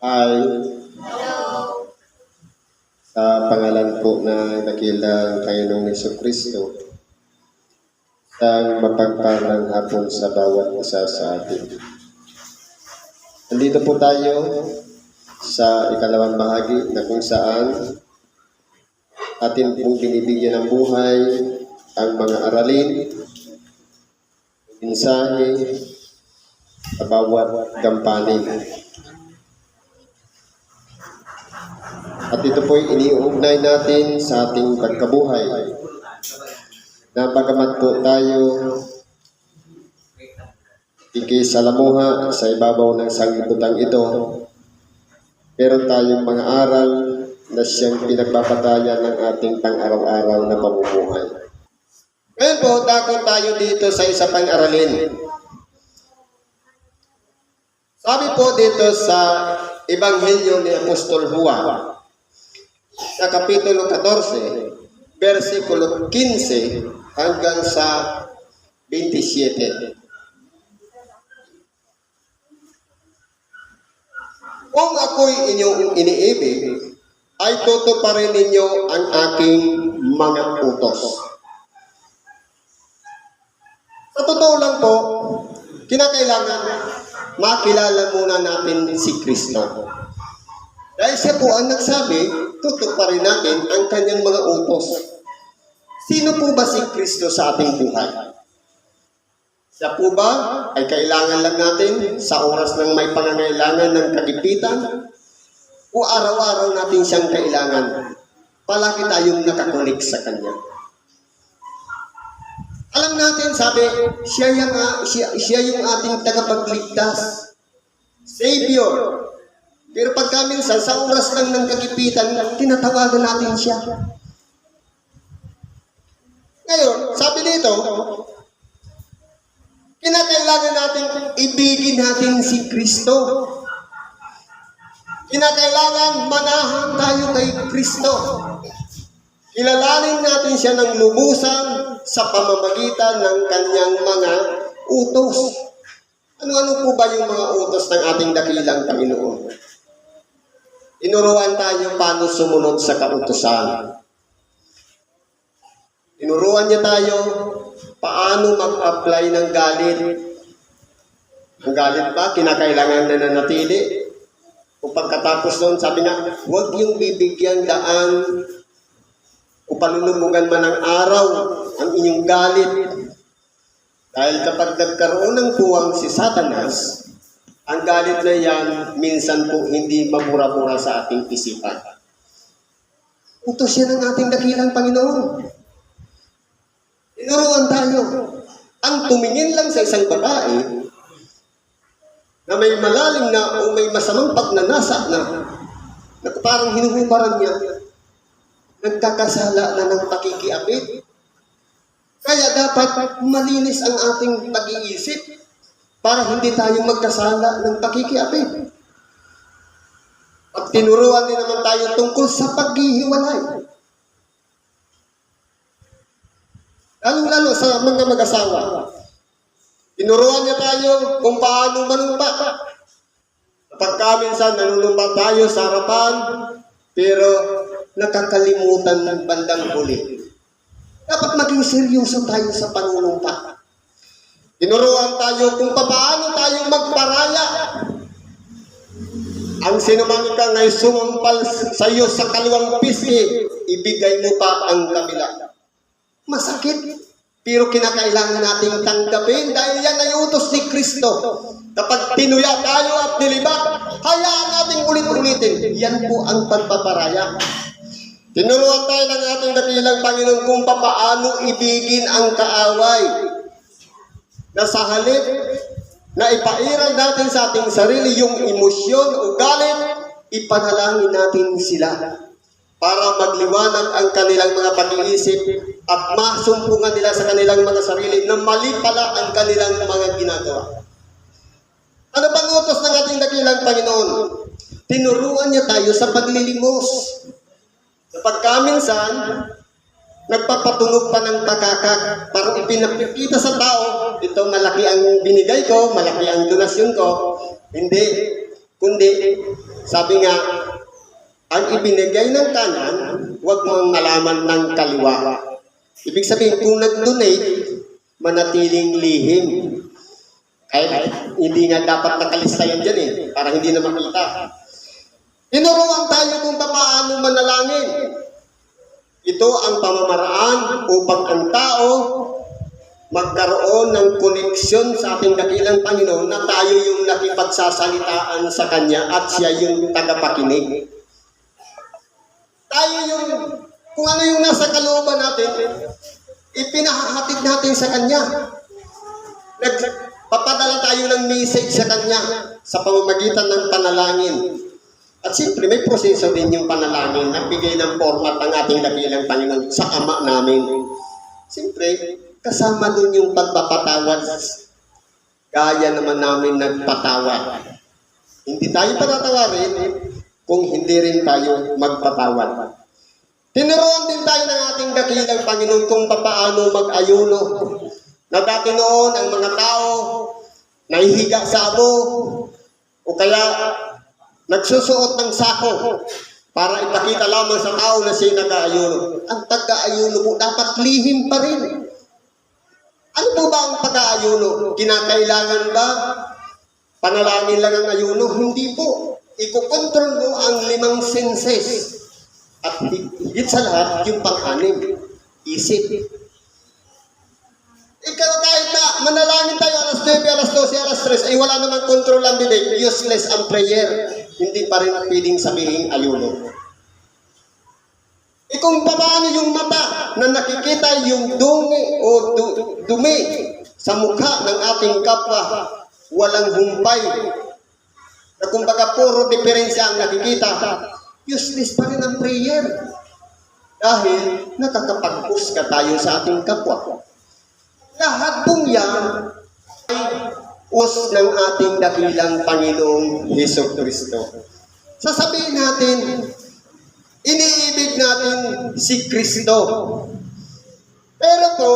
ay sa pangalan po na dakilang Panginoong Yeso Kristo ang mapagpalang hapon sa bawat isa sa atin. Nandito po tayo sa ikalawang bahagi na kung saan atin pong binibigyan ng buhay ang mga aralin, mensahe, sa bawat gampanin. At ito po'y iniuugnay natin sa ating pagkabuhay. Na po tayo ikisalamuha sa ibabaw ng sanglibutan ito, meron tayong mga aral na siyang pinagbabatayan ng ating pang-araw-araw na pamumuhay. Ngayon po, dako tayo dito sa isa pang aralin. Sabi po dito sa Ebanghelyo ni Apostol Juan, sa Kapitulo 14, versikulo 15 hanggang sa 27. Kung ako'y inyong iniibig, ay tutuparin ninyo ang aking mga utos. Sa totoo lang po, kinakailangan makilala muna natin si Kristo. Dahil siya po ang nagsabi, tutuparin natin ang kanyang mga utos. Sino po ba si Kristo sa ating buhay? Siya po ba ay kailangan lang natin sa oras ng may pangangailangan ng kagipitan? O araw-araw natin siyang kailangan? Palagi tayong nakakulik sa Kanya. Alam natin, sabi, siya yung, siya, siya yung ating tagapagligtas. Savior. Pero pagka minsan, sa oras lang ng kagipitan, tinatawagan natin siya. Ngayon, sabi dito, kinakailangan natin ibigin natin si Kristo. Kinakailangan manahan tayo kay Kristo. Kilalanin natin siya ng lubusan sa pamamagitan ng kanyang mga utos. Ano-ano po ba yung mga utos ng ating dakilang Panginoon? Inuruan tayo paano sumunod sa kautosan. Inuruan niya tayo paano mag-apply ng galit. Ang galit ba, kinakailangan na nanatili? O pagkatapos noon, sabi na, huwag yung bibigyan daan o panunumugan man ng araw ang inyong galit. Dahil kapag nagkaroon ng puwang si Satanas, ang galit na yan, minsan po hindi mamura-mura sa ating isipan. Utos yan ng ating dakilang Panginoon. Inuruan tayo. Ang tumingin lang sa isang babae na may malalim na o may masamang pagnanasa na na parang hinuhuparan niya, nagkakasala na ng pakikiapit. Kaya dapat malinis ang ating pag-iisip para hindi tayo magkasala ng pakikiapit. At tinuruan din naman tayo tungkol sa paghihiwalay. Lalong-lalo sa mga mag-asawa. Tinuruan niya tayo kung paano manumpa. Kapag kaminsan nanunumpa tayo sa harapan, pero nakakalimutan ng bandang huli. Dapat maging seryoso tayo sa panunumpa. Tinuruan tayo kung paano tayo magparaya. Ang sinumang ka ngay sumampal sa iyo sa kaliwang pisngi, ibigay mo pa ang kabila. Masakit. Pero kinakailangan nating tanggapin dahil yan ay utos ni Kristo. Kapag tinuya tayo at nilibat, hayaan nating ulit-ulitin. Yan po ang pagpaparaya. Tinuruan tayo ng ating dakilang Panginoon kung paano ibigin ang kaaway. Na sa halip na ipairal natin sa ating sarili yung emosyon o galit, ipanalangin natin sila para magliwanag ang kanilang mga pag-iisip at masumpungan nila sa kanilang mga sarili na mali pala ang kanilang mga ginagawa. Ano bang utos ng ating dakilang Panginoon? Tinuruan niya tayo sa paglilimos. Kapag kaminsan, nagpapatunog pa ng pakakak, parang ipinapikita sa tao, ito malaki ang binigay ko, malaki ang donasyon ko. Hindi. Kundi, sabi nga, ang ibinigay ng kanan, huwag mong malaman ng kaliwa. Ibig sabihin, kung nag-donate, manatiling lihim. Kahit hindi nga dapat nakalista yan dyan eh, para hindi na makita. Tinuruan tayo kung paano manalangin. Ito ang pamamaraan upang ang tao magkaroon ng koneksyon sa ating dakilang Panginoon na tayo yung nakipagsasalitaan sa Kanya at siya yung tagapakinig. Tayo yung, kung ano yung nasa kalooban natin, ipinahahatid natin sa Kanya. Nagpapadala tayo ng message sa Kanya sa pamamagitan ng panalangin. At siyempre, may proseso din yung panalangin na bigay ng format ng ating dakilang Panginoon sa Ama namin. Siyempre, kasama dun yung pagpapatawad. Kaya naman namin nagpatawad. Hindi tayo patatawarin kung hindi rin tayo magpatawad. Tinuruan din tayo ng ating dakilang Panginoon kung paano mag-ayuno. Na dati noon, ang mga tao nahihiga sa abo o kaya nagsusuot ng sako para ipakita lamang sa tao na siya nag-aayuno. Ang pag-aayuno mo dapat lihim pa rin. Ano po ba ang pag-aayuno? Kinakailangan ba panalangin lang ang ayuno? Hindi po. Ikokontrol mo ang limang senses. At higit sa lahat, yung pang-anim. Isip. Ikaw kahit na manalangin tayo alas 9, alas 12, alas 3, ay wala namang control ang bibig, useless ang prayer. Hindi pa rin pwedeng sabihin ayuno. E kung paano yung mata na nakikita yung dumi o du- dumi sa mukha ng ating kapwa, walang humpay, na kumbaga puro diferensya ang nakikita, useless pa rin ang prayer. Dahil nakakapag-push ka tayo sa ating kapwa. Lahat pong yan ay us ng ating dakilang Panginoong Heso Kristo. Sasabihin natin, iniibig natin si Kristo. Pero po,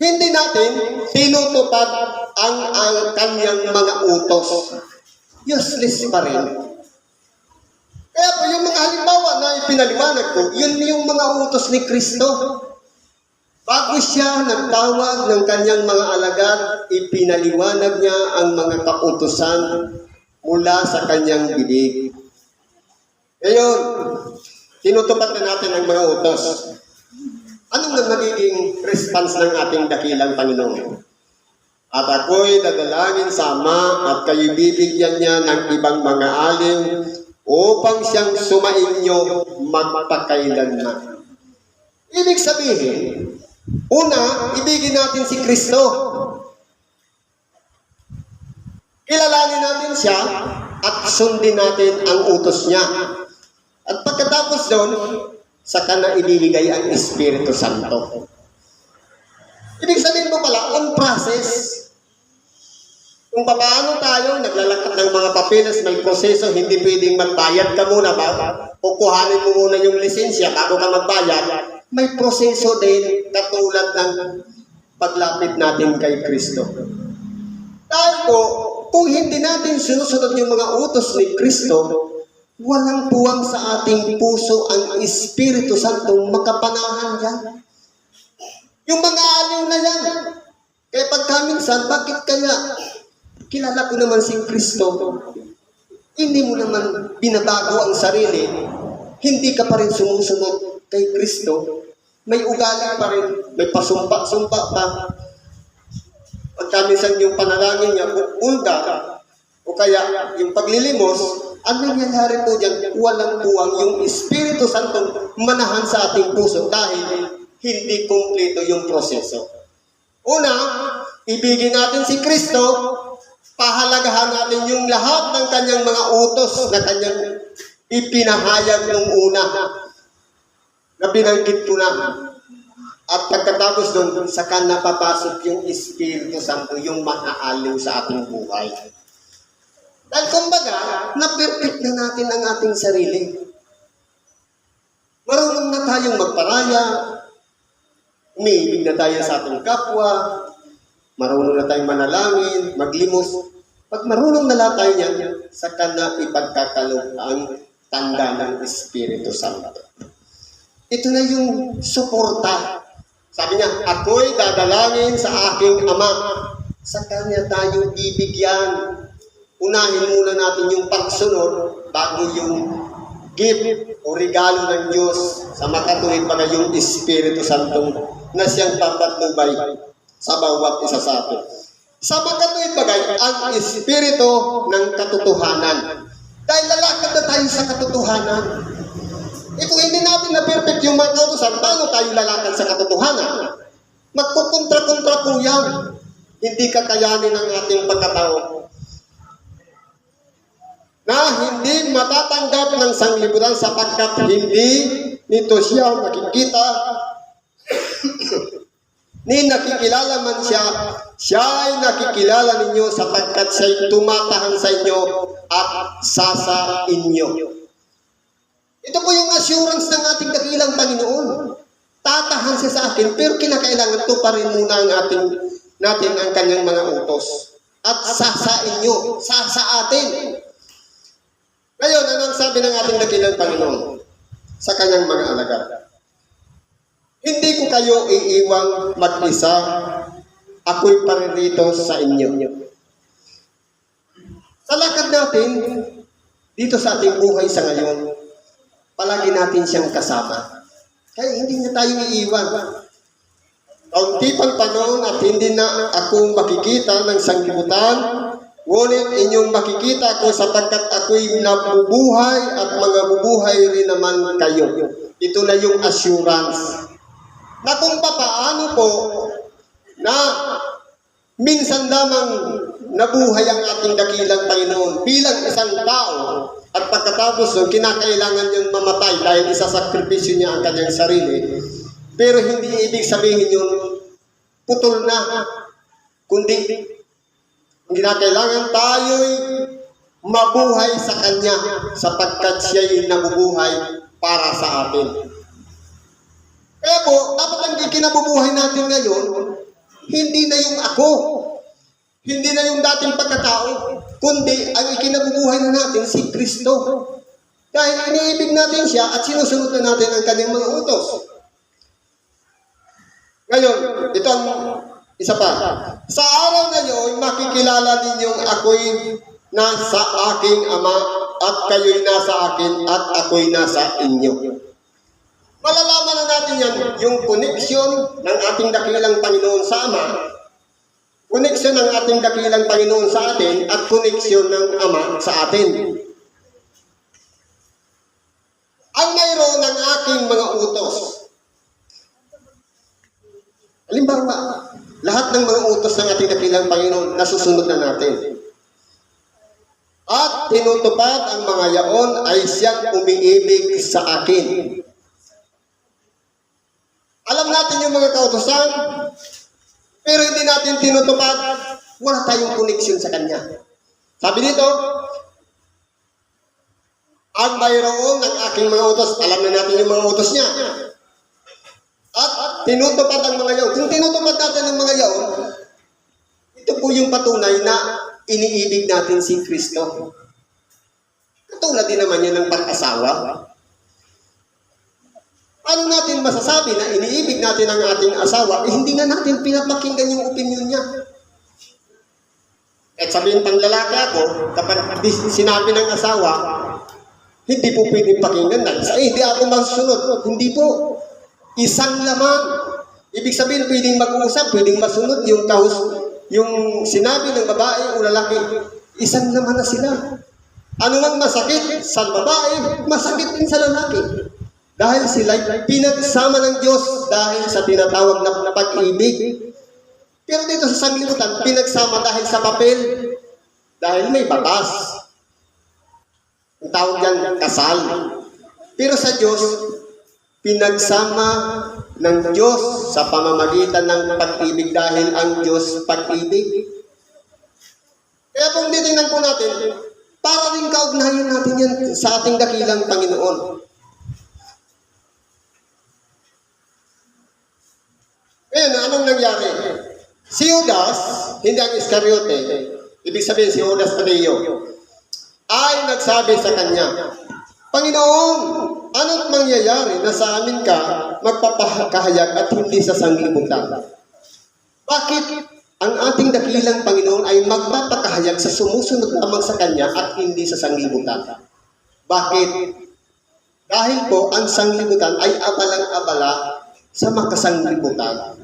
hindi natin tinutupad ang, ang kanyang mga utos. Useless pa rin. Kaya po yung mga halimbawa na ipinaliwanag ko, yun yung mga utos ni Kristo. Bago siya nagtawag ng kanyang mga alagad, ipinaliwanag niya ang mga kautusan mula sa kanyang bibig. Ngayon, tinutupad na natin ang mga utos. Anong na magiging response ng ating dakilang Panginoon? At ako'y dadalangin sa Ama at kayo bibigyan niya ng ibang mga alim upang siyang sumainyo magpakailanman. Ibig sabihin, una, ibigin natin si Kristo. Kilalanin natin siya at sundin natin ang utos niya. At pagkatapos doon, saka na ibibigay ang Espiritu Santo. Ibig sabihin mo pala, on process, kung paano tayo naglalakad ng mga papeles, may proseso, hindi pwedeng magbayad ka muna ba? Kukuhanin mo muna yung lisensya bago ka magbayad. May proseso din katulad ng paglapit natin kay Kristo. Dahil po, kung hindi natin sinusunod yung mga utos ni Kristo, walang puwang sa ating puso ang Espiritu Santo makapanahan yan. Yung mga aliw na yan. Kaya pagka minsan, bakit kaya kilala ko naman si Kristo, hindi mo naman binabago ang sarili, hindi ka pa rin sumusunod kay Kristo, may ugali pa rin, may pasumpa-sumpa pa. Pagka minsan yung panalangin niya, ulga, o kaya yung paglilimos, ang nangyayari po dyan, walang puwang yung Espiritu Santo manahan sa ating puso dahil hindi kumpleto yung proseso. Una, ibigin natin si Kristo, pahalagahan natin yung lahat ng kanyang mga utos na kanyang ipinahayag nung una na binanggit ko na. At pagkatapos doon, saka napapasok yung Espiritu Santo, yung maaaliw sa ating buhay. Dahil kumbaga, na-perfect na natin ang ating sarili. Marunong na tayong magparaya, umiibig na tayo sa ating kapwa, marunong na tayong manalangin, maglimos. Pag marunong na lahat tayo niyan, saka na ipagkakalog ang tanda ng Espiritu Santo. Ito na yung suporta. Sabi niya, ako'y dadalangin sa aking Ama. Sa Kanya tayo bibigyan. Unahin muna natin yung pagsunod bago yung gift o regalo ng Diyos sa makatuwid bagay yung Espiritu Santo na siyang papatnubay sa bawat isa sa atin. Sa makatuwid bagay, ang Espiritu ng katotohanan. Dahil lalakad na tayo sa katotohanan. Eh kung hindi natin na perfect yung mga kautusan, paano tayo lalakad sa katotohanan? Magkukontra-kontra po yan. Hindi kakayanin ang ating pagkatao. Na hindi matatanggap ng sanglibutan sapagkat hindi nito siya nakikita ni nakikilala man siya, siya ay nakikilala ninyo sapagkat siya'y tumatahan sa inyo at sasa inyo. Ito po yung assurance ng ating dakilang Panginoon. Tatahan siya sa akin, pero kinakailangan to pa rin muna ang ating, natin ang kanyang mga utos. At sasain nyo, sa atin. Ngayon, ano ang sabi ng ating dakilang Panginoon sa kanyang mga alagad? Hindi ko kayo iiwang mag-isa, ako'y paririto sa inyo. Sa lakad natin, dito sa ating buhay sa ngayon, palagi natin siyang kasama. Kaya hindi niya tayo iiwan. Kaunti pang panahon at hindi na ako makikita ng sanglibutan, ngunit inyong makikita ako sapagkat ako'y nabubuhay at mga bubuhay rin naman kayo. Ito na yung assurance. Na kung papaano po na minsan lamang nabuhay ang ating dakilang Panginoon bilang isang tao at pagkatapos nun, kinakailangan niyang mamatay dahil isasakripisyo niya ang kanyang sarili. Pero hindi ibig sabihin yun, putol na. Kundi, kinakailangan tayo'y mabuhay sa Kanya sapagkat siya'y nabubuhay para sa atin. Kaya po, dapat ang kinabubuhay natin ngayon, hindi na yung ako, hindi na yung dating pagkatao, kundi ang ikinabubuhay na natin si Kristo. Dahil iniibig natin siya at sinusunod na natin ang kanyang mga utos. Ngayon, ito ang isa pa. Sa araw na yun, makikilala ninyong ako'y nasa aking ama at kayo'y nasa akin at ako'y nasa inyo. Malalaman na natin yan, yung koneksyon ng ating dakilang Panginoon sa Ama, koneksyon ng ating dakilang Panginoon sa atin, at koneksyon ng Ama sa atin. Ang mayroon ng aking mga utos. Halimbawa, lahat ng mga utos ng ating dakilang Panginoon, nasusunod na natin. At tinutupad ang mga yaon ay siyang umiibig sa akin. Alam natin yung mga kautosan, pero hindi natin tinutupad, wala tayong koneksyon sa Kanya. Sabi dito, ang mayroon ng aking mga utos, alam na natin yung mga utos niya. At tinutupad ang mga yaon. Kung tinutupad natin ang mga yaon, ito po yung patunay na iniibig natin si Kristo. Katulad din naman yan ng pag-asawa. Ano natin masasabi na iniibig natin ang ating asawa, eh, hindi na natin pinapakinggan yung opinion niya. At sabihin pang lalaki ako, kapag sinabi ng asawa, hindi po pwedeng pakinggan na. Eh, hindi ako masusunod. Hindi po. Isang laman. Ibig sabihin, pwedeng mag-uusap, pwedeng masunod yung kahus, yung sinabi ng babae o lalaki. Isang laman na sila. Ano man masakit sa babae, masakit din sa lalaki. Dahil sila pinagsama ng Diyos dahil sa tinatawag na pag-ibig. Pero dito sa sanglibutan, pinagsama dahil sa papel. Dahil may batas. Ang tawag yan, kasal. Pero sa Diyos, pinagsama ng Diyos sa pamamagitan ng pag-ibig dahil ang Diyos pag-ibig. Kaya kung titingnan po natin, para rin kaugnayan natin yan sa ating dakilang Panginoon. Ngayon, anong nangyari? Si Judas, hindi ang Iscariote, ibig sabihin si Judas Tadeo, ay nagsabi sa kanya, Panginoon, ano't mangyayari na sa amin ka magpapakahayag at hindi sa sanglibutan? Bakit ang ating dakilang Panginoon ay magpapakahayag sa sumusunod lamang sa Kanya at hindi sa sanglibutan? Bakit? Dahil po ang sanglibutan ay abalang-abala sa makasanglibutan.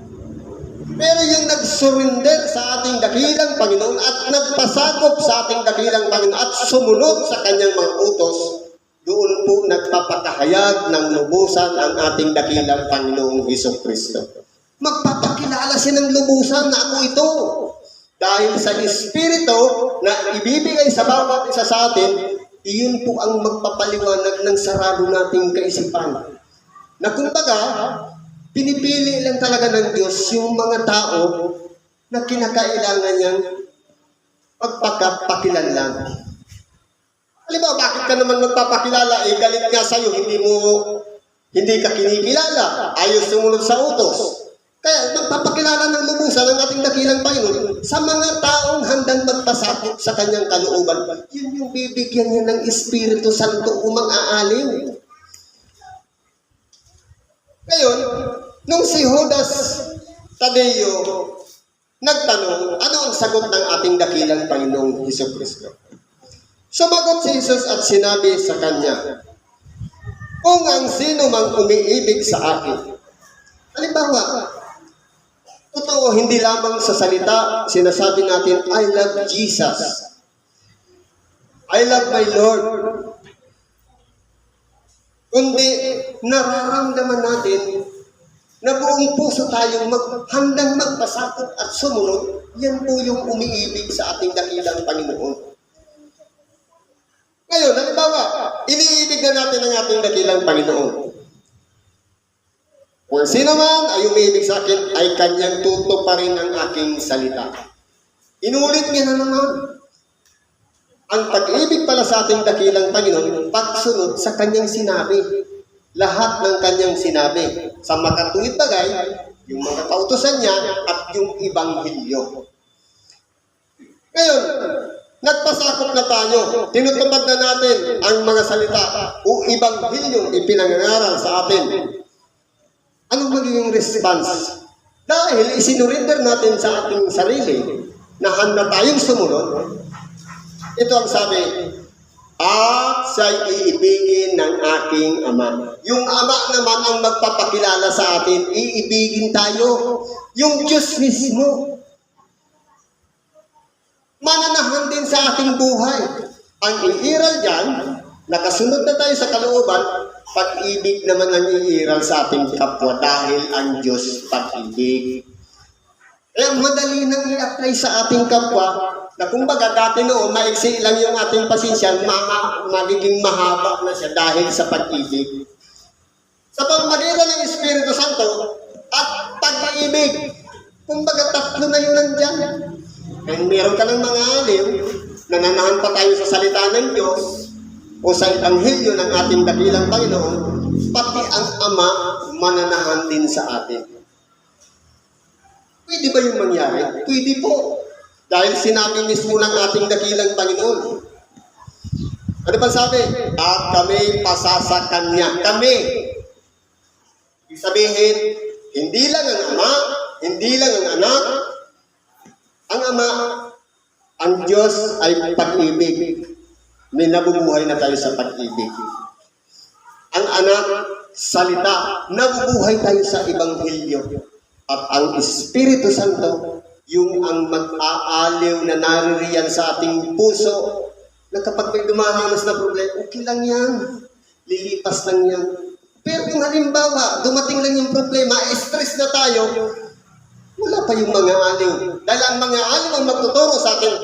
Pero yung nag-surrender sa ating dakilang Panginoon at nagpasakop sa ating dakilang Panginoon at sumunod sa kanyang mga utos, doon po nagpapakahayag ng lubusan ang ating dakilang Panginoong Heso Kristo. Magpapakilala siya ng lubusan na ako ito. Dahil sa Espiritu na ibibigay sa bawat isa sa atin, iyon po ang magpapaliwanag ng sarado nating kaisipan. Na kumbaga, pinipili lang talaga ng Diyos yung mga tao na kinakailangan niyang pagpakapakilanlan. Halimbawa, bakit ka naman magpapakilala? Eh, galit nga sa'yo, hindi mo, hindi ka kinikilala. Ayaw sumunod sa utos. Kaya magpapakilala ng lubusan ang ating dakilang Panginoon sa mga taong handang magpasakit sa kanyang kalooban. Yun yung bibigyan niya ng Espiritu Santo umang aaliw. Ngayon, nung si Judas Tadeo nagtanong, ano ang sagot ng ating dakilang Panginoong Heso Kristo? Sumagot si Jesus at sinabi sa kanya, Kung ang sino mang umiibig sa akin, halimbawa, totoo, hindi lamang sa salita, sinasabi natin, I love Jesus. I love my Lord. Kundi nararamdaman natin na buong puso tayong mag, handang magpasakot at sumunod, yan po yung umiibig sa ating dakilang Panginoon. Ngayon, halimbawa, iniibig na natin ang ating dakilang Panginoon. Kung sino man ay umiibig sa akin, ay kanyang tuto pa rin ang aking salita. Inulit niya na naman. Ang pag-ibig pala sa ating dakilang Panginoon, pagsunod sa kanyang sinabi. Lahat ng kanyang sinabi. Sa makatuwid bagay, yung mga kautosan niya at yung ibanghilyo. Ngayon, nagpasakop na tayo. Tinutupad na natin ang mga salita o ibanghilyong ipinangaral sa atin. Anong magiging response? Dahil isinurinder natin sa ating sarili na handa tayong sumunod, ito ang sabi, at siya'y iibigin ng aking ama. Yung ama naman ang magpapakilala sa atin, iibigin tayo. Yung Diyos mismo. Mananahan din sa ating buhay. Ang iiral dyan, nakasunod na tayo sa kalooban, pag-ibig naman ang iiral sa ating kapwa dahil ang Diyos pag-ibig. Kaya madali nang i-apply sa ating kapwa na kumbaga dati noon, maiksi lang yung ating pasensya, ma magiging mahaba na siya dahil sa pag-ibig. Sa pamagitan ng Espiritu Santo at pag-ibig, kumbaga tatlo na yun nandyan. Kaya meron ka ng mga aliw, nananahan pa tayo sa salita ng Diyos, o sa Ebanghelyo ng ating dakilang Panginoon, pati ang Ama mananahan din sa atin. Pwede ba yung mangyari? Pwede po. Dahil sinabi mismo ng ating dakilang Panginoon. Ano ba sabi? At kami pasasa Kanya. Kami. Ibig sabihin, hindi lang ang Ama, hindi lang ang anak, ang Ama, ang Diyos ay pag-ibig. May nabubuhay na tayo sa pag-ibig. Ang anak, salita, nabubuhay tayo sa Ebanghelyo. At ang Espiritu Santo, yung ang mag-aaliw na naririyan sa ating puso, na kapag may dumaranas na problema, okay lang yan. Lilipas lang yan. Pero kung halimbawa, dumating lang yung problema, stress na tayo, wala pa yung mga aliw. Dahil ang mga aliw ang magtuturo sa atin,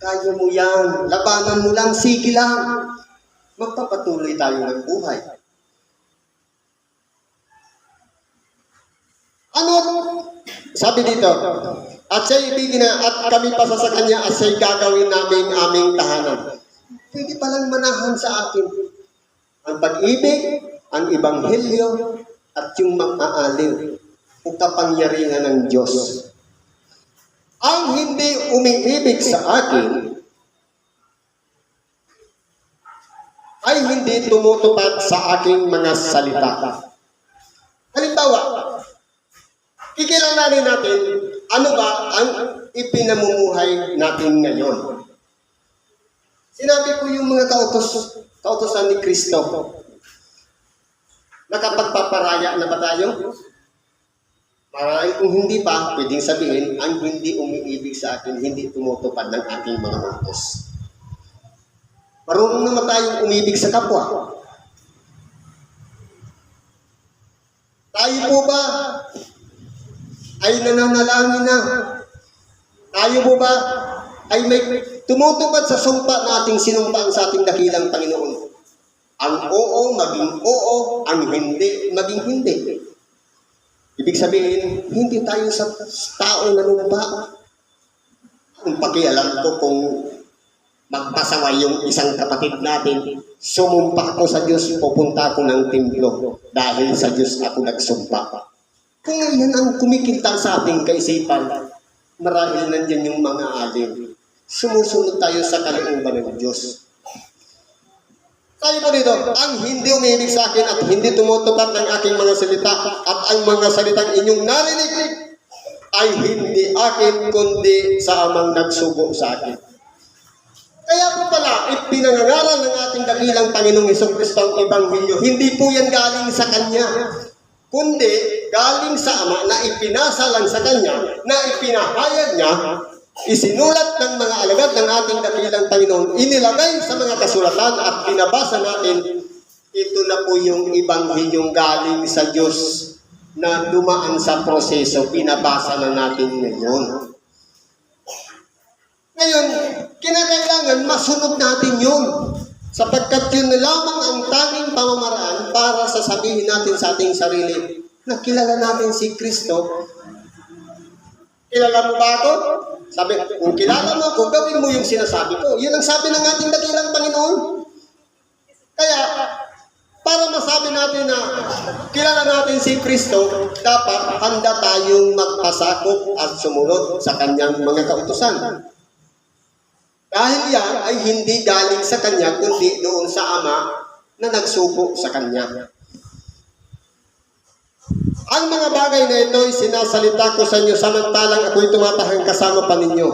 kaya mo yan, labanan mo lang, sige lang. Magpapatuloy tayo ng buhay. Ano? Sabi dito, at siya ibigin na, at kami pa sa kanya, at siya gagawin namin aming tahanan. Pwede palang manahan sa atin ang pag-ibig, ang ibanghelyo, at yung mag-aaliw o kapangyarihan ng Diyos. Ang hindi umiibig sa atin ay hindi tumutupad sa aking mga salita. Halimbawa, kikilalanin natin ano ba ang ipinamumuhay natin ngayon. Sinabi ko yung mga kautos, kautosan ni Kristo. Nakapagpaparaya na ba tayo? Marahil kung hindi pa, pwedeng sabihin, ang hindi umiibig sa akin, hindi tumutupad ng aking mga utos. Marunong naman tayong umibig sa kapwa. Tayo po ba ay nananalangin na? Tayo po ba ay may tumutupad sa sumpa na ating sinumpaan sa ating dakilang Panginoon? Ang oo maging oo, ang hindi maging hindi. Ibig sabihin, hindi tayo sa tao na numpa. Ang pakialam ko kung magpasaway yung isang kapatid natin, sumumpa ako sa Diyos, pupunta ako ng templo dahil sa Diyos ako nagsumpa. Kung yan ang kumikintang sa ating kaisipan, marahil nandyan yung mga alim. Sumusunod tayo sa kalooban ng Diyos. Tayo po dito, ang hindi umibig sa akin at hindi tumutupad ng aking mga salita at ang mga salitang inyong narinig ay hindi akin kundi sa amang nagsugo sa akin. Kaya po pala, ipinangangaral ng ating dakilang Panginoong Heso Kristo ang Ebanghelyo. Hindi po yan galing sa Kanya, kundi galing sa Ama na ipinasa lang sa Kanya, na ipinahayag niya, isinulat ng mga alagad ng ating dakilang Panginoon, inilagay sa mga kasulatan at pinabasa natin, ito na po yung Ebanghelyong galing sa Diyos na dumaan sa proseso, pinabasa na natin ngayon. Ngayon, kinakailangan masunod natin yun. Sapagkat yun na lamang ang tanging pamamaraan para sasabihin natin sa ating sarili na kilala natin si Kristo. Kilala mo ba ako? Sabi, kung kilala mo ako, gawin mo yung sinasabi ko. Yun ang sabi ng ating dakilang Panginoon. Kaya, para masabi natin na kilala natin si Kristo, dapat handa tayong magpasakop at sumunod sa kanyang mga kautusan. Dahil yan ay hindi galing sa Kanya, kundi doon sa Ama na nagsuko sa Kanya. Ang mga bagay na ito ay sinasalita ko sa inyo samantalang ako'y tumatahang kasama pa ninyo.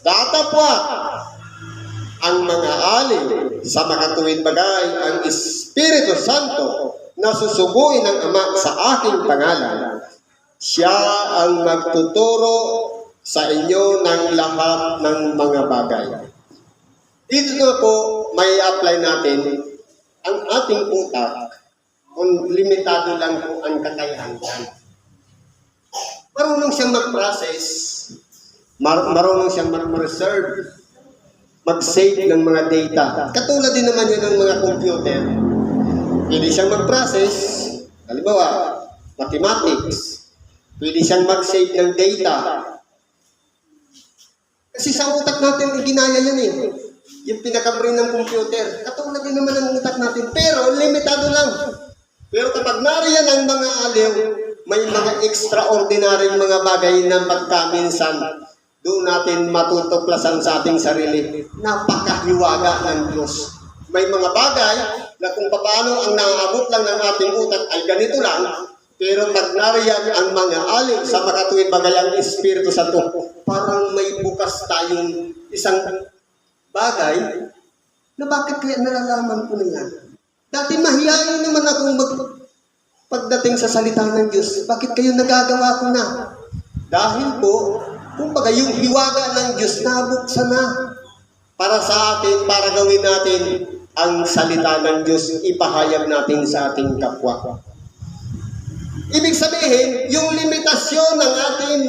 Datapwa ang mga alin sa makatuwid bagay ang Espiritu Santo na susubuin ng Ama sa aking pangalan. Siya ang magtuturo sa inyo ng lahat ng mga bagay. Dito na po may apply natin ang ating utak kung limitado lang po ang kakayahan niyan. Marunong siyang mag-process, mar- marunong siyang mag-reserve, mag-save ng mga data. Katulad din naman yun ng mga computer. Pwede siyang mag-process, halimbawa, mathematics. Pwede siyang mag-save ng data. Kasi sa utak natin, ginaya yan eh. Yung pinaka-brain ng computer. Katulad din naman ng utak natin. Pero, limitado lang. Pero kapag nariyan ang mga aliw, may mga extraordinary mga bagay na magkaminsan doon natin matutuklasan sa ating sarili. Napakahiwaga ng Diyos. May mga bagay na kung paano ang naabot lang ng ating utak ay ganito lang, pero pag nariyan ang mga alin sa makatuwid bagay ang Espiritu Santo, parang bukas tayong isang bagay na bakit kaya nalalaman ko na yan? Dati mahihayin naman akong mag pagdating sa salita ng Diyos. Bakit kayo nagagawa ko na? Dahil po, kumbaga yung hiwaga ng Diyos nabuksan na para sa atin, para gawin natin ang salita ng Diyos, ipahayag natin sa ating kapwa. Ibig sabihin, yung limitasyon ng atin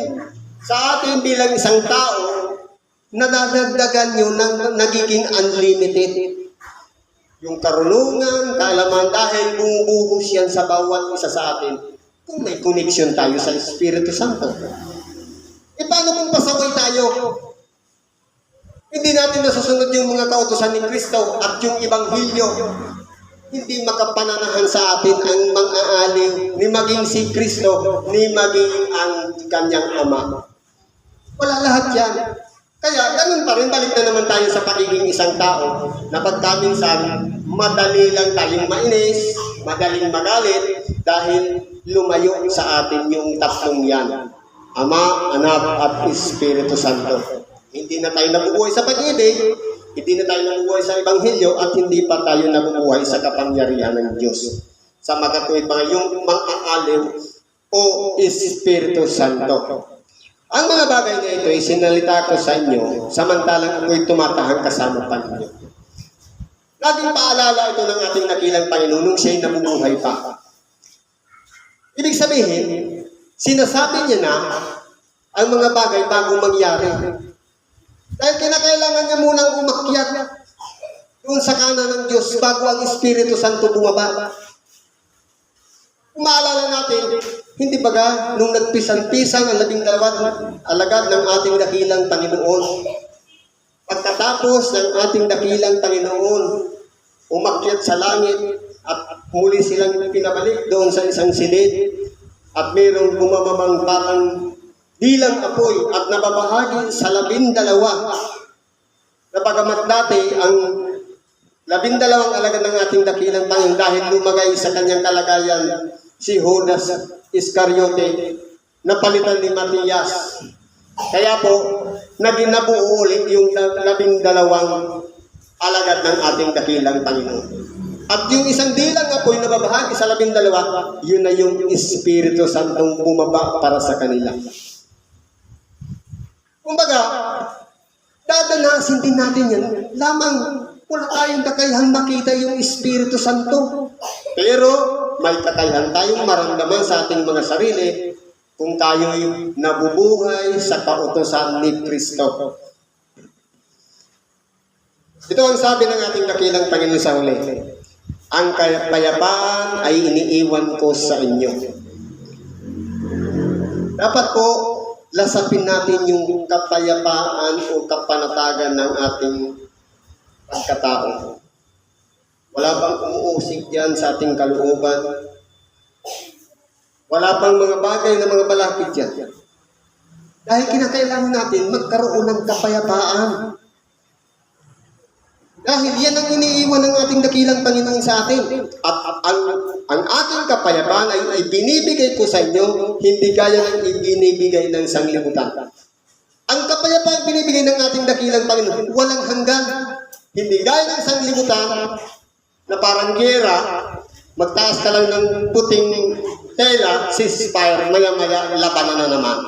sa atin bilang isang tao, nadadagdagan yun ng nagiging unlimited. Yung karunungan, kaalaman, dahil bumubuhos yan sa bawat isa sa atin kung may connection tayo sa Espiritu Santo. E paano kung pasaway tayo? Hindi natin nasusunod yung mga kautosan ni Kristo at yung Ibanghilyo. Hindi makapananahan sa atin ang mga aliw ni maging si Kristo, ni maging ang kanyang Ama. Wala lahat yan. Kaya ganun pa rin, balik na naman tayo sa pagiging isang tao na pagkaminsan, madali lang tayong mainis, madaling magalit dahil lumayo sa atin yung tatlong yan. Ama, Anak, at Espiritu Santo. Hindi na tayo nabubuhay sa pag-ibig, hindi na tayo nabubuhay sa Ebanghelyo, at hindi pa tayo nabubuhay sa kapangyarihan ng Diyos. Sa magkatuwid mga yung mga aliw o Espiritu Santo. Ang mga bagay na ito ay sinalita ko sa inyo, samantalang ako'y tumatahang kasama pa ninyo. Laging paalala ito ng ating nakilang Panginoon nung siya'y nabubuhay pa. Ibig sabihin, sinasabi niya na ang mga bagay bago mangyari. Dahil kinakailangan niya munang umakyat doon sa kanan ng Diyos bago ang Espiritu Santo bumaba. Kung maalala natin, hindi baga nung nagpisang-pisang ang labing dalawat alagad ng ating dakilang Panginoon. Pagkatapos ng ating dakilang Panginoon, umakyat sa langit at muli silang pinabalik doon sa isang silid at mayroong bumamamang parang bilang apoy at nababahagi sa labing dalawa na bagamat dati ang labindalawang alagad ng ating dakilang Panginoon dahil lumagay sa kanyang kalagayan si Judas Iscariote na palitan ni Matias. Kaya po, naging nabuo ulit yung labindalawang alagad ng ating dakilang Panginoon. At yung isang dilang na babahagi sa labindalawa, yun na yung Espiritu Santong bumaba para sa kanila. Kumbaga, dadanasin din natin yan. Lamang wala tayong kakayahang makita yung Espiritu Santo. Pero may kakayahan tayong maramdaman sa ating mga sarili kung tayo'y nabubuhay sa kautosan ni Kristo. Ito ang sabi ng ating dakilang Panginoon sa huli. Ang kapayapaan ay iniiwan ko sa inyo. Dapat po, lasapin natin yung kapayapaan o kapanatagan ng ating pagkatao. Wala bang umuusik diyan sa ating kalooban? Wala bang mga bagay na mga balakid diyan? Dahil kinakailangan natin magkaroon ng kapayapaan. Dahil yan ang iniiwan ng ating dakilang Panginoon sa atin. At ang, ang ating kapayapaan ay, ay binibigay ko sa inyo, hindi gaya ng ibinibigay ng sanglibutan. Ang kapayapaan binibigay ng ating dakilang Panginoon, walang hanggan. Hindi gaya ng sanglibutan na parang gera, magtaas ka lang ng puting tela, ceasefire, maya-maya, labanan na naman.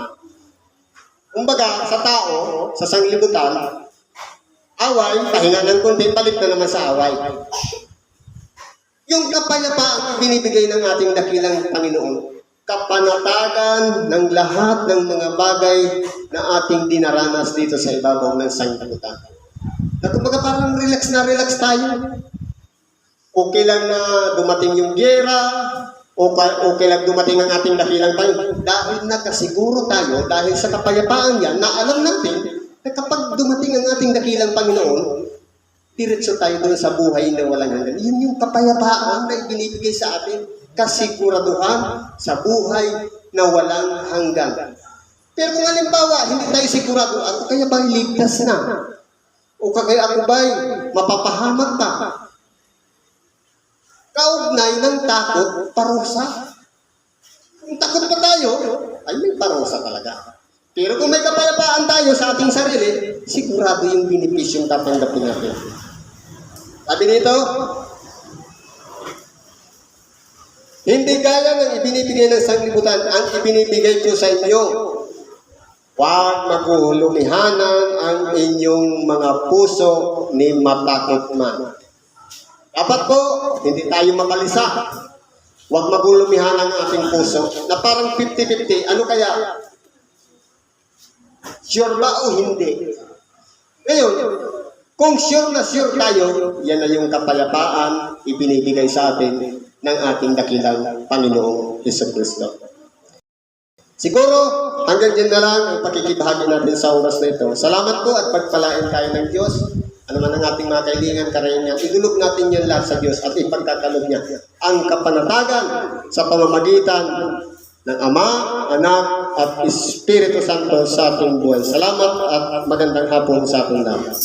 Kumbaga, sa tao, sa sanglibutan, away, pahinga ng konti, balik na naman sa away. Yung kapayapaan binibigay ng ating dakilang Panginoon, kapanatagan ng lahat ng mga bagay na ating dinaranas dito sa ibabaw ng sanglibutan. Na kumbaga parang relax na relax tayo. Okay lang na dumating yung gera, okay, okay lang dumating ang ating dakilang Panginoon. Dahil nakasiguro tayo, dahil sa kapayapaan yan, na alam natin na kapag dumating ang ating dakilang Panginoon, diretso tayo doon sa buhay na walang hanggan. Yun yung kapayapaan na ibinibigay sa atin, kasiguraduhan sa buhay na walang hanggan. Pero kung halimbawa, hindi tayo sigurado, ako kaya ba ligtas na? O kaya ako ba'y mapapahamak pa? Kaugnay ng takot, parusa. Kung takot pa tayo, ay may parusa talaga. Pero kung may kapayapaan tayo sa ating sarili, sigurado yung benepisyong tatanggapin natin. Sabi nito, hindi gaya ng ibinibigay ng sanglibutan ang ibinibigay ko sa inyo. Huwag magulumihanan ang inyong mga puso ni matakot man. Dapat po, hindi tayo makalisa. Huwag magulumihan ang ating puso na parang 50-50. Ano kaya? Sure ba o hindi? Ngayon, kung sure na sure tayo, yan na yung kapayapaan ibinibigay sa atin ng ating dakilang Panginoong Yeso Kristo. Siguro, hanggang dyan na lang ang pakikibahagi natin sa oras na ito. Salamat po at pagpalain tayo ng Diyos. Ano man ang ating mga kailingan, karayangan, idulog natin yan lahat sa Diyos at ipagkakalog niya ang kapanatagan sa pamamagitan ng Ama, Anak, at Espiritu Santo sa ating buhay. Salamat at magandang hapon sa ating lahat.